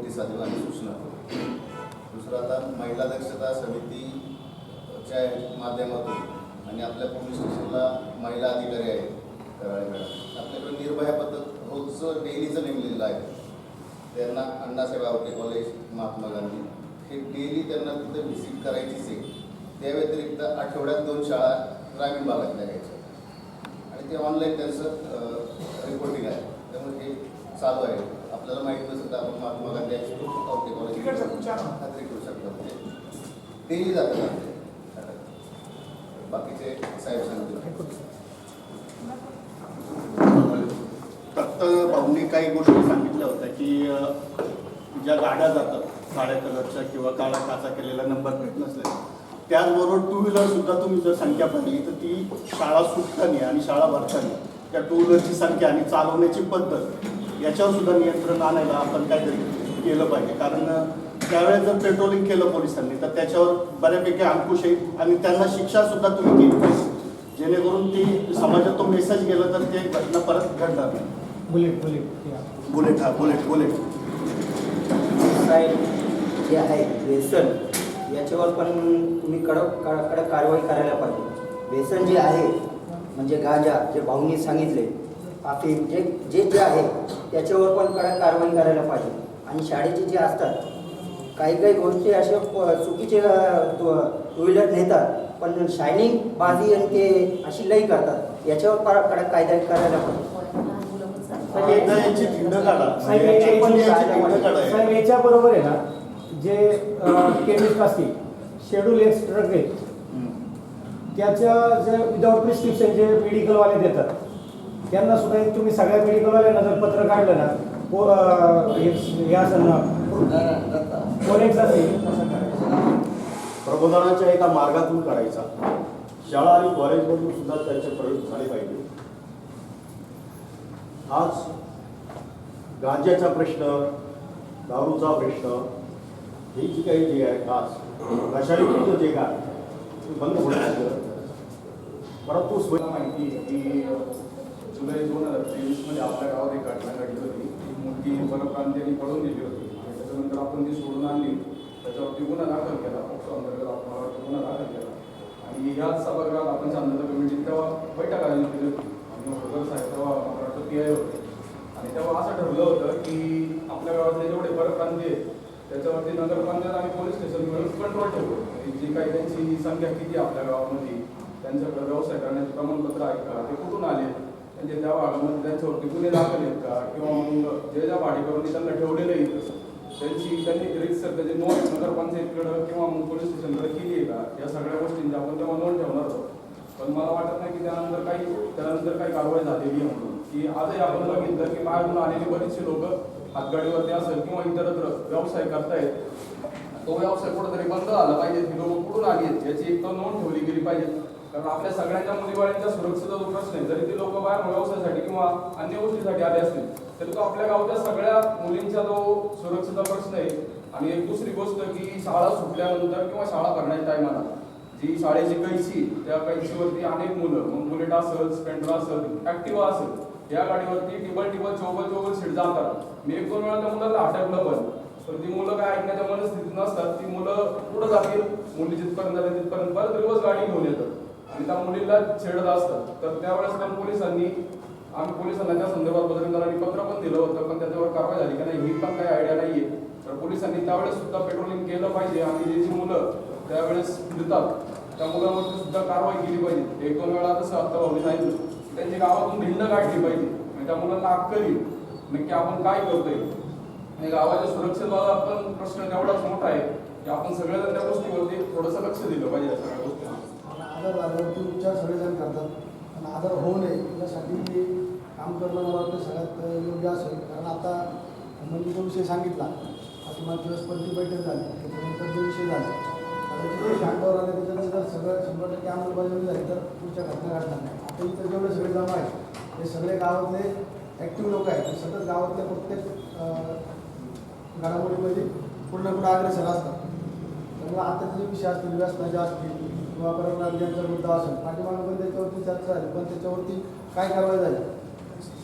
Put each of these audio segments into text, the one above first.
नोटिसा आणि सूचना दुसरं आता महिला दक्षता समितीच्या माध्यमातून आणि आपल्या पोलीस स्टेशनला महिला अधिकारी आहेत कराळे मॅडम. आपल्याकडे निर्भया पद्धत रोजचं डेलीचं नेमलेलं आहे. त्यांना अण्णासाहेब आवटे कॉलेज महात्मा गांधी. हे डेली त्यांना तिथं व्हिजिट करायचीच आहे त्या व्यतिरिक्त आठवड्यात दोन शाळा ग्रामीण भागातल्या घ्यायच्या. आणि ते ऑनलाईन त्यांचं रिपोर्टिंग आहे. त्यामुळे हे चालू आहे. आपल्याला माहीत नसेल तर आपण महात्मा गांधी आहे. खात्री करू शकतो म्हणजे. डेली जातात बाकीचे साहेब सांगतील. फक्त भाऊंनी काही गोष्टी सांगितल्या होत्या की ज्या गाड्या जातात काळ्या कलरच्या किंवा काळा काचा केलेला नंबर प्लेट नसल्या त्याचबरोबर टू व्हीलर सुद्धा तुम्ही जर संख्या पाहिली तर ती शाळा सुटताना आणि शाळा भरताना त्या टू व्हीलरची संख्या आणि चालवण्याची पद्धत याच्यावर सुद्धा नियंत्रण आणायला आपण काहीतरी केलं पाहिजे. कारण त्यावेळेस जर पेट्रोलिंग केलं पोलिसांनी तर त्याच्यावर बऱ्यापैकी अंकुश येईल आणि त्यांना शिक्षा सुद्धा तुम्ही केली पाहिजे. जेणेकरून ती समाजात तो मेसेज गेला तर ते घटना परत घडणार नाही. बुलेट बुलेट या. बुलेट हा बुलेट बुलेट. साहेब जे आहे व्यसन याच्यावर पण तुम्ही कडक कडक कडक कारवाई करायला पाहिजे. व्यसन जे आहे म्हणजे गांजा जे भाऊनी सांगितले अफीम जे जे जे आहे त्याच्यावर पण कडक कारवाई करायला पाहिजे. आणि शाळेचे जे असतात काही काही गोष्टी अशा चुकीचे टू व्हीलर नेतात पण शायनिंग बाजी आणि ते अशी लई करतात. याच्यावर कडक कडक कायदा करायला पाहिजे. साहेब म्हणजे याच्या- बरोबर आहे ना जे केमिस्ट असतील शेड्यूल एक्स ड्रग आहेत. त्याच्या जे विदाउट प्रिस्क्रिप्शन जे मेडिकलवाले देतात. त्यांना सुद्धा एक तुम्ही सगळ्या मेडिकलवाल्यांना जर पत्र काढलं ना को हे असं ना कोरेक्स असेल प्रबोधनाच्या एका मार्गातून करायचा शाळा आणि कॉलेजमधून सुद्धा त्याचे प्रयोग झाले पाहिजे. आज गांजाचा प्रश्न दारूचा प्रश्न हे जी काही जे आहे आज नशायुक्त जे काय बंद होण्याची गरज परंतु माहिती की जुलै दोन हजार तेवीसमध्ये आपल्या गावात एक घटना घडली होती. ती मुलगी परप्रांतीयांनी पळून दिली होती. आणि त्याच्यानंतर आपण ती सोडून आणली. त्याच्यावरती गुन्हा दाखल केला. पक्ष अंतर्गत आपण गुन्हा दाखल केला. आणि याच सभागृहात आपण शांतता कमिटीत तेव्हा बैठक आयोजित केली होती. आणि होळकर साहेब तेव्हा मला वाटतं पी आय होते. आणि तेव्हा असं ठरलं होतं की आपल्या गावातले जेवढे वनप्रांती आहेत त्याच्यावरती नगरपंचायत आम्ही पोलीस स्टेशन मिळून कंट्रोल ठेवतो. आणि जी काही त्यांची संख्या किती आपल्या गावामध्ये त्यांच्याकडे व्यवसाय करण्याचे प्रमाणपत्र आहे का ते कुठून आले? जे त्या भागामध्ये त्यांच्यावरती गुन्हे दाखल आहेत का? किंवा मग जे ज्या भाडेकरूंनी त्यांना ठेवलेलं आहे तसं त्यांची त्यांनी रितसर त्याची नोंद नगरपंचायतीकडं किंवा मग पोलीस स्टेशनकडे केली आहे का? या सगळ्या गोष्टींची आपण तेव्हा नोंद ठेवणार आहोत. पण मला वाटत नाही की त्यानंतर काही त्यानंतर काही कारवाई झालेली आहे म्हणून. की आजही आपण बघितलं की बाहेरून आलेली बरीचशी लोक हातगाडीवरती असेल किंवा इतरत्र व्यवसाय करतायत. तो व्यवसाय कुठेतरी बंद झाला पाहिजे ही लोक कुठून आली आहेत? याची एक तर नोंद ठेवली गेली पाहिजे. कारण आपल्या सगळ्यांच्या मुलीबाळींच्या सुरक्षेचा जो प्रश्न आहे जरी ते लोक बाहेर व्यवसायासाठी किंवा अन्य गोष्टीसाठी आले असतील तरी तो आपल्या गावच्या सगळ्या मुलींचा जो सुरक्षेचा प्रश्न आहे. आणि एक दुसरी गोष्ट की शाळा सुटल्यानंतर किंवा शाळा करण्याच्या टायमाला जी शाळेची कैची त्या कैचीवरती अनेक मुलं मग बुलेट असेल स्पेंडर असेल ऍक्टिव्हा असेल या गाडीवरती टिबल टिबल चौबल चौबल सीट जातात. मी एक दोन वेळा त्या मुलाला अटकलं पण. तर ती मुलं काय ऐकण्याच्या मनस्थितीत नसतात. ती मुलं पुढे जातील मुली जिथपर्यंत जाते तिथपर्यंत परत रिवर्स गाडी घेऊन येतात. आणि त्या मुलीला छेडत असतात तर त्यावेळेस पण पोलिसांनी आम्ही पोलिसांना त्या संदर्भात पत्रकारांनी पत्र पण दिलं होतं पण त्याच्यावर कारवाई झाली का नाही ही पण काही आयडिया नाहीये. तर पोलिसांनी त्यावेळेस सुद्धा पेट्रोलिंग केलं पाहिजे आणि जे जी मुलं त्यावेळेस फिरतात त्या मुलांवरती सुद्धा कारवाई केली पाहिजे. एक दोन वेळा तसं आत्ता भाऊनी सांगितलं. त्यांची गावातून भिंड काढली पाहिजे. म्हणजे त्या मुलांना अक्कल येईल नक्की आपण काय करतोय? आणि गावाच्या सुरक्षेबाबत पण प्रश्न तेवढाच मोठा आहे की आपण सगळेजण त्या गोष्टीवरती थोडंसं लक्ष दिलं पाहिजे. सगळ्या आजार आधार उपचार सगळेजण करतात. पण आजार होऊ नये यासाठी काम करणं मला वाटतं सगळ्यात योग्य असेल. कारण आता म्हणजे विषय सांगितला आता मला दिवस परती बैठक झाली त्याच्यानंतर जे विषय झाले जे शांतावर आले त्याच्यानंतर सगळं शंभर टक्के अंमलबजावणी झाली तर पुढच्या घटना घडणार नाही. आता इथं जेवढे सगळे जमा आहेत ते सगळे गावातले ॲक्टिव्ह लोक आहेत सतत गावातल्या प्रत्येक घडामोडीमध्ये पूर्ण कुठं अग्रेसर असतात. त्यामुळे आता जे विषय असतील व्यसनाचे असतील किंवा परत ज्यांचा मुद्दा असेल. पाठीमागं पण त्याच्यावरती चर्चा झाली पण त्याच्यावरती काय कारवाई झाली?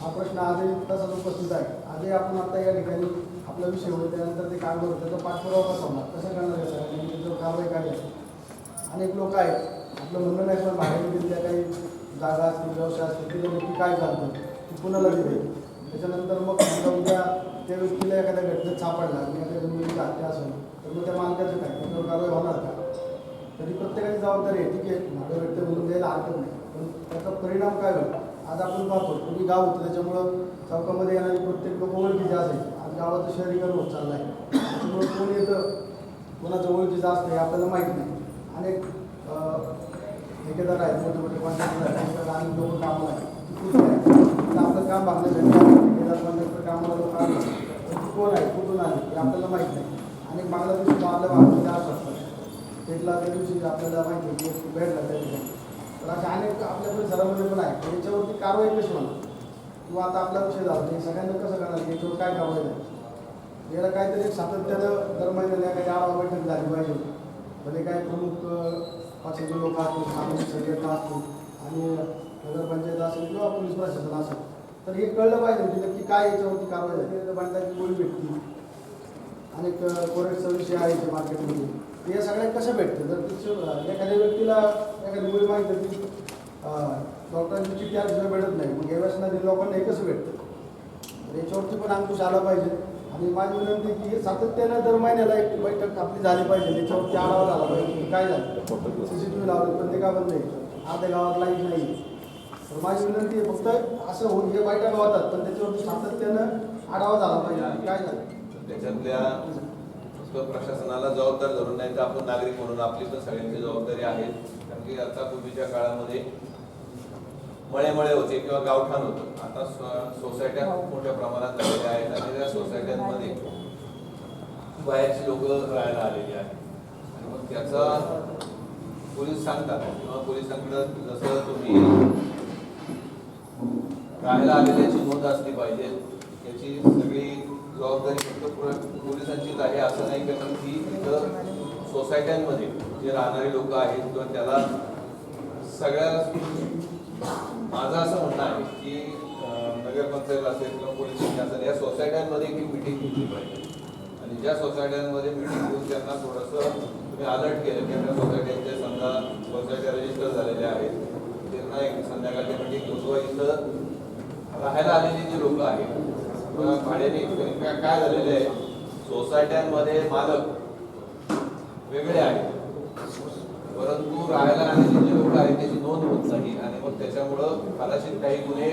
हा प्रश्न आजही तसाच उपस्थित आहे. आजही आपण आता या ठिकाणी आपला विषय होईल त्यानंतर ते काम करू त्याचा पाठपुरावा कसा होणार? कसं करणार आहे सगळ्यांनी? म्हणजे त्याच्यावर कारवाई काढायची अनेक लोक आहेत. आपलं म्हणणं नाही पण बाहेर ज्या काही जागा असतील व्यवसाय असतील तिथे नक्की काय चालतं ती कुणाला दिली? त्याच्यानंतर मग उद्या त्या व्यक्तीला एखाद्या घटनेत सापडला आणि एखाद्या मुलीची हत्या असेल तर मग त्या मालकाचं काय? त्याच्यावर कारवाई होणार का? तरी प्रत्येकाची जबाबदारी आहे ठीक आहे. माझं व्यक्त बोलून द्यायला हरकत नाही. पण त्याचा परिणाम काय होईल? आज आपण पाहतो पूर्वी गाव होतं त्याच्यामुळं चौकामध्ये येणारे प्रत्येक लोक ओळखीचे असेल आज गावाचं शहरीकरण होत चाललं आहे त्याच्यामुळं कोण येतं? कोणाचं ओळखीचं असतं हे आपल्याला माहीत नाही. अनेक ठेकेदार आहेत मोठे मोठे कॉन्ट्रॅक्टर आहेत अनेक लोक कामाला आहेत. आपलं काम बांधण्यासाठी ठेकेदार कॉन्ट्रॅक्टर कामाला लोक आले. कोण आहे? कुठून आले? हे आपल्याला माहीत नाही. अनेक बांगलादेश आपल्या भागामध्ये असतात. भेटला त्या दिवशी आपल्याला माहिती आहे की एक भेटला त्या ठिकाणी तर अशा अनेक आपल्या परिसरामध्ये पण आहे पण याच्यावरती कारवाई कशी होणार? किंवा आता आपला विषय झाला नाही सगळ्यांना कसं करणार? याच्यावर काय कारवाई नाही याला काहीतरी सातत्यानं दर महिन्याला काही आढावा बैठक झाली पाहिजे. भले काय प्रमुख पक्षाचे लोक असतील सामाजिक संघटना असतील आणि नगरपंचायत असेल किंवा पोलीस प्रशासन असेल. तर हे कळलं पाहिजे की नक्की काय याच्यावरती कारवाई झाली. बांधकाची गोळी भेटली आणि कोरेटचा विषय आहे इथे मार्केटमध्ये. ते या सगळ्या कसं भेटतं जर तुमचं एखाद्या व्यक्तीला एखादी मुली माहिती होती डॉक्टरांची चिठ्ठी आज भेटत नाही. मग व्यसनातील लोकांना हे कसं भेटतं? तर याच्यावरती पण अंकुश आला पाहिजे. आणि माझी विनंती की सातत्यानं दर महिन्याला एक बैठक आपली झाली पाहिजे. त्याच्यावरती आढावा झाला पाहिजे काय झालं. सी सी टी व्ही लावलं पण ते बंद आहे अर्ध्या गावात लाइट नाही. तर माझी विनंती आहे फक्त असं होऊन हे बैठका होतात पण त्याच्यावरती सातत्यानं आढावा झाला पाहिजे काय झालं. त्याच्यातल्या नुसतं प्रशासनाला जबाबदार धरून नाही तर आपण नागरिक म्हणून आपली पण सगळ्यांची जबाबदारी आहे. कारण की आता पूर्वीच्या काळामध्ये मळे मळे होते किंवा गावठाण होतं. आता सोसायट्या खूप मोठ्या प्रमाणात झालेल्या आहेत आणि त्या सोसायट्यांमध्ये बाहेरची लोक राहायला आलेली आहेत. आणि मग त्याचा पोलीस सांगतात किंवा पोलिसांकडं जसं तुम्ही राहायला आलेल्याची नोंद असली पाहिजे याची सगळी जबाबदारी फक्त पोलिसांचीच आहे असं नाही कारण की इथं सोसायट्यांमध्ये जे राहणारे लोक आहेत किंवा त्याला सगळ्या माझं असं म्हणणं आहे की नगरपंचायत असेल किंवा पोलीस स्टेशन असेल या सोसायट्यांमध्ये एक मिटिंग घेतली पाहिजे. आणि ज्या सोसायट्यांमध्ये मिटिंग घेऊन त्यांना थोडंसं तुम्ही अलर्ट केलं की त्या सोसायट्यांच्या समजा सोसायट्या रजिस्टर झालेल्या आहेत त्यांना एक संध्याकाळच्या मिटिंग घेऊन किंवा इथं राहायला आलेली जी लोक आहेत भाड्याने काय- झालेलं झालेले आहे. सोसायट्यांमध्ये मालक वेगळे आहेत. परंतु राहायला आणि जे लोक आहेत त्याची नोंद होत नाही. आणि मग त्याच्यामुळं कदाचित काही गुन्हे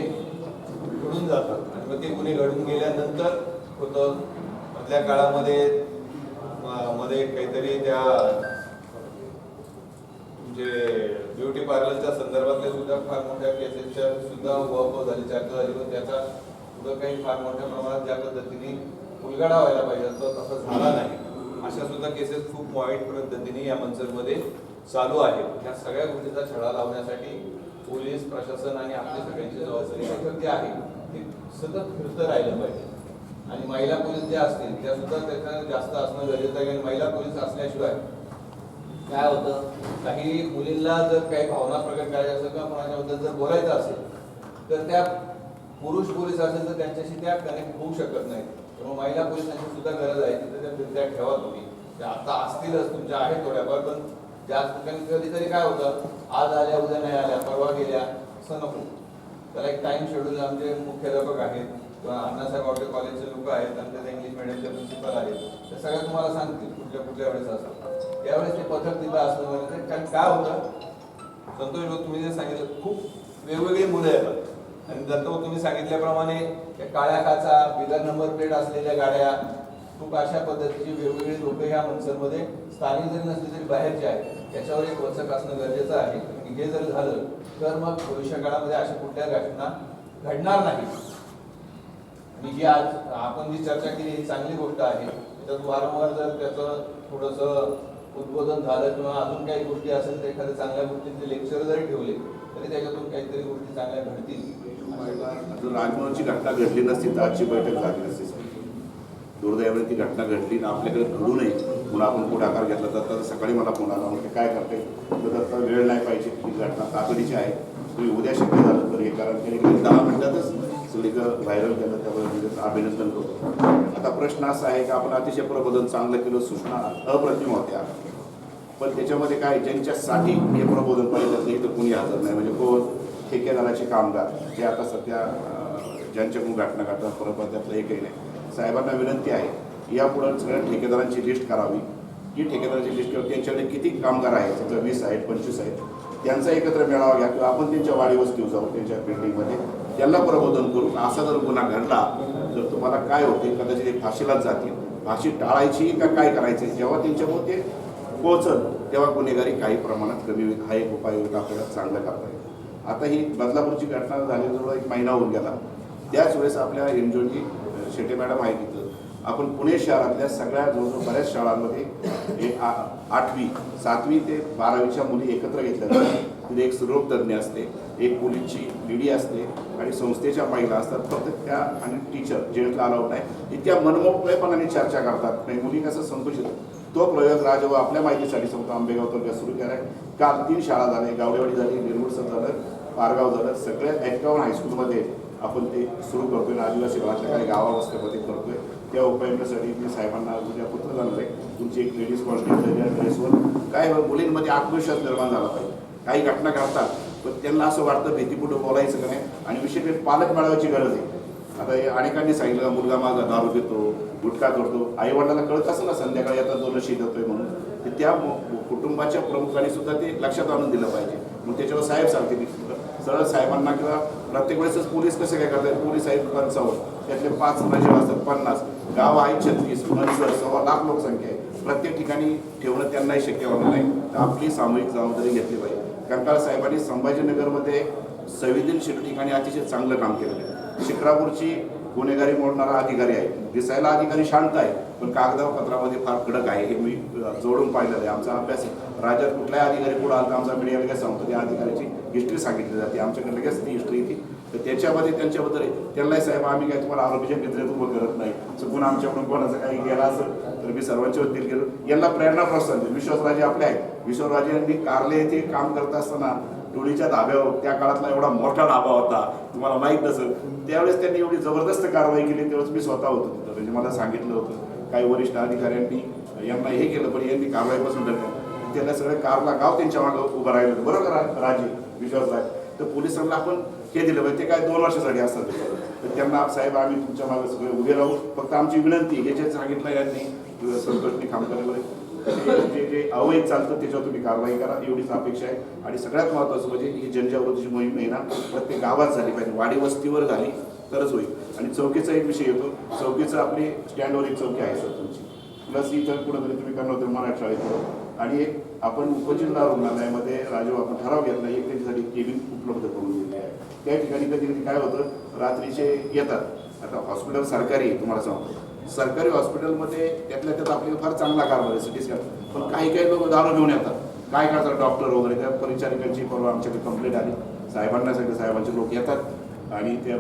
घडून जातात. आणि मग ते गुन्हे घडून गेल्यानंतर होतं. मधल्या काळामध्ये मध्ये काहीतरी त्या म्हणजे ब्युटी पार्लरच्या संदर्भातले सुद्धा फार मोठ्या केसेसच्या सुद्धा उभा झाली चार त्याचा पुढं काही फार मोठ्या प्रमाणात ज्या पद्धतीने उलगडा व्हायला पाहिजे तो तसा झाला नाही. अशा सुद्धा केसेस खूप वाईट पद्धतीने या मंचरमध्ये चालू आहेत. या सगळ्या गोष्टीचा छडा लावण्यासाठी पोलीस प्रशासन आणि आपली सगळ्यांची जबाबदारी त्याच्यावरती आहे ते सतत फिरतं राहिलं पाहिजे. आणि महिला पोलीस ज्या असतील त्या सुद्धा त्याच्या जास्त असणं गरजेचं आहे. कारण महिला पोलीस असल्याशिवाय काय होतं? काही मुलींना जर काही भावना प्रकट करायच्या असेल किंवा कोणाच्याबद्दल जर बोलायचं असेल तर त्या पुरुष पोलीस असेल तर त्यांच्याशी त्या कनेक्ट होऊ शकत नाही. त्यामुळे महिला पोलिसांची सुद्धा गरज आहे. तिथे त्या फिरत्या ठेवा तुम्ही. त्या आता असतीलच तुमच्या आहेत थोड्याफार पण जास्त ठिकाणी कधीतरी काय होतं? आज आल्या उद्या नाही आल्या परवा गेल्या असं नको. त्याला एक टाइम शेड्यूल आमचे मुख्याध्यापक आहेत. किंवा अण्णासाहेब आवटे कॉलेजचे लोक आहेत आणि इंग्लिश मिडियमचे प्रिन्सिपल आहेत. ते सगळ्या तुम्हाला सांगतील कुठल्या कुठल्या वेळेस असतात त्यावेळेस ते पथक तिथं असणं कारण काय होतं? संतोष भाऊ तुम्ही जे सांगितलं खूप वेगवेगळी मुलं येतात. दत्त भाऊ तुम्ही सांगितल्याप्रमाणे त्या काळ्या काचा बिगर नंबर प्लेट असलेल्या गाड्या खूप अशा पद्धतीची वेगवेगळी लोक ह्या मनसरमध्ये स्थानिक जरी नसली तरी बाहेरचे आहेत त्याच्यावर एक वचक असणं गरजेचं आहे. की हे जर झालं तर मग भविष्य काळामध्ये अशा कुठल्या घटना घडणार नाही. आणि जी आज आपण जी चर्चा केली ही चांगली गोष्ट आहे. त्याच्यात वारंवार जर त्याचं थोडंसं उद्बोधन झालं किंवा अजून काही गोष्टी असेल तर एखाद्या चांगल्या गोष्टींचे लेक्चर जरी ठेवले तरी त्याच्यातून काहीतरी चांगल्या घडतील अजून राजभवनची घटना घडली नसती तर आजची बैठक झाली नसती. दुर्दैवाने ती घटना घडली ना आपल्याकडे घडू नये पुन्हा आपण पुढाकार घेतला. तर सकाळी मला फोन आला म्हणजे काय करते? तर वेळ नाही पाहिजे ही घटना तातडीची आहे. तुम्ही उद्या शक्य झालं तर हे कारण त्याने की दहा मिनिटातच सगळीकडं व्हायरल केलं त्याबद्दल अभिनंदन करतो. आता प्रश्न असा आहे की आपण अतिशय प्रबोधन चांगलं केलं सूचना अप्रतिम होत्या. पण त्याच्यामध्ये काय ज्यांच्यासाठी हे प्रबोधन पाहिजे नाही तर कुणी हजर नाही. म्हणजे कोण? ठेकेदाराचे कामगार जे आता सध्या ज्यांच्याकडून घटना घडतात परत त्यातलं एकही नाही. साहेबांना विनंती आहे यापुढं सगळ्या ठेकेदारांची लिस्ट करावी. ही ठेकेदारांची लिस्ट किंवा त्यांच्याकडे किती कामगार आहेत समजा वीस आहेत पंचवीस आहेत त्यांचा एकत्र मेळावा घ्या किंवा आपण त्यांच्या वाडी वस्तीवर जाऊ त्यांच्या बिल्डिंगमध्ये त्यांना प्रबोधन करू. असा जर गुन्हा घडला तर तुम्हाला काय होते? कदाचित ते फाशीलाच जातील. फाशी टाळायची का काय करायचे जेव्हा त्यांच्यामुळे ते पोहोचल तेव्हा गुन्हेगारी काही प्रमाणात कमी होईल. हा एक उपाययोजना आपल्याला चांगला करता येईल आता ही बदलापूरची घटना झाल्याजवळ एक महिना होऊन गेला. त्याच वेळेस आपल्या एनजीओची शेटे मॅडम आहे तिथं आपण पुणे शहरातल्या सगळ्या जवळजवळ बऱ्याच शाळांमध्ये आ- आठवी सातवी ते बारावीच्या मुली एकत्र घेतल्या जातात. तिथे एक रोग तज्ज्ञ असते एक पोलीसची लेडी असते आणि संस्थेच्या महिला असतात. फक्त त्या आणि टीचर जेंट्सला अलाउड नाही इतक्या मनमोकळेपणाने चर्चा करतात. नाही मुली कसं संकुचित तो प्रयोग राजव आपल्या माहितीसाठी सांगतो आंबेगाव तालुक्यात सुरू केला आहे काल तीन शाळा झाले गावडेवाडी झाली निर्मूळसर झालं. पारगाव झालं सगळ्या एकावन्न हायस्कूलमध्ये आपण ते सुरू करतोय. आदिवासी भागातल्या काही गावावस्थेमध्ये करतोय. त्या उपाययोजनेसाठी मी साहेबांना म्हणजे उद्या पत्र जाणार आहे. तुमची एक लेडीज कॉन्स्टिट्यूट ड्रेसवर काय मुलींमध्ये आत्मविश्वास निर्माण झाला पाहिजे. काही घटना घडतात पण त्यांना असं वाटतं भीतीपुढं बोलायचं का नाही? आणि विशेष म्हणजे पालक मिळवायची गरज आहे. आता हे अनेकांनी सांगितलं मुलगा माझा दारू पितो गुटखा करतो आई वडिलांना कळत असेल ना संध्याकाळी आता दोन शीत होतोय म्हणून. ते त्या कुटुंबाच्या प्रमुखांनी सुद्धा ते लक्षात आणून दिलं पाहिजे. मग त्याच्यावर साहेब सांगते मी सरळ साहेबांना किंवा प्रत्येक वेळेसच पोलीस कसे काय करतात? पोलीस आहेत पंचावन्न. त्यातले पाच म्हणजे नजर असतात पन्नास. गाव आहेत छत्तीस मनसर सव्वा लाख लोकसंख्या आहे. प्रत्येक ठिकाणी ठेवणं त्यांनाही शक्य होणार नाही. तर आपली सामूहिक जबाबदारी घेतली पाहिजे. कंकाळ साहेबांनी संभाजीनगरमध्ये संवेदनशील ठिकाणी अतिशय चांगलं काम केलेलं आहे. शिक्रापूरची गुन्हेगारी मोडणारा अधिकारी आहे. दिसायला अधिकारी शांत आहे पण कागदपत्रामध्ये फार कडक आहे. हे मी जोडून पाहिलेलं आहे. आमचा अभ्यास आहे. राज्यात कुठलाही अधिकारी पुढे आला तर आमचा मीडिया लगेच सांगतो. त्या अधिकाऱ्याची हिस्ट्री सांगितली जाते. आमच्याकडे लगेच ती हिस्ट्री येते. तर त्याच्यामध्ये त्यांच्याबद्दल आहे. त्यांनाही साहेब आम्ही काय तुम्हाला आरोपीच्या निद्रेत उभं करत नाही. चुकून आमच्याकडून कोणाचं काही गेला असेल तर मी सर्वांच्या वतीने गेलो यांना प्रेरणा प्रोत्साहन देतो. विश्वासराजे आपले आहेत. विश्वासराजे यांनी कारले येथे काम करत असताना टोळीच्या धाब्यावर त्या काळातला एवढा मोठा धाबा होता. तुम्हाला माहीत नसेल. त्यावेळेस त्यांनी एवढी जबरदस्त कारवाई केली. त्यावेळेस मी स्वतः होतो तिथं. म्हणजे मला सांगितलं होतं. काही वरिष्ठ अधिकाऱ्यांनी यांना हे केलं पण यांनी कारवाईपासून धरलं त्याला सगळं कारला गाव त्यांच्या मागं उभं राहिलं बरोबर रा- राजे विश्वासराज तर पोलिसांना आपण हे दिलं पाहिजे. ते काय दोन वर्षासाठी असतात. तर त्यांना साहेब आम्ही तुमच्या मागे सगळे उभे राहू. फक्त आमची विनंती हे जे सांगितलं यांनी संतोषने काम करायला जे जे अवैध चालतं त्याच्यावर तुम्ही कारवाई करा. एवढीच अपेक्षा आहे. आणि सगळ्यात महत्त्वाचं म्हणजे ही जनजागृतीची मोहीम आहे ना प्रत्येक गावात झाली पाहिजे. वाडी वस्तीवर झाली. तरच होईल. आणि चौकीचा एक विषय येतो. चौकीचं आपली स्टँडवर एक चौकी आहे सर तुमची. प्लस इथं कुठंतरी तुम्ही करणार होते मराठी आणि एक आपण उपजिल्हा रुग्णालयामध्ये राजू आपण ठराव घेतला एक त्यांच्यासाठी केबिन उपलब्ध करून दिली आहे. त्या ठिकाणी कधी कधी काय होतं? रात्रीचे येतात. आता हॉस्पिटल सरकारी आहे, तुम्हाला सांगतो. सरकारी हॉस्पिटलमध्ये त्यातल्या त्यात आपल्याला फार चांगला कारभार आहे सिटी स्कॅन. पण काही काही लोक दारू घेऊन येतात. काय करतात डॉक्टर वगैरे? त्या परिचारिकांची परवा आमच्याकडे कंप्लेंट आली. साहेबांना सगळे साहेबांचे लोक येतात. आणि त्या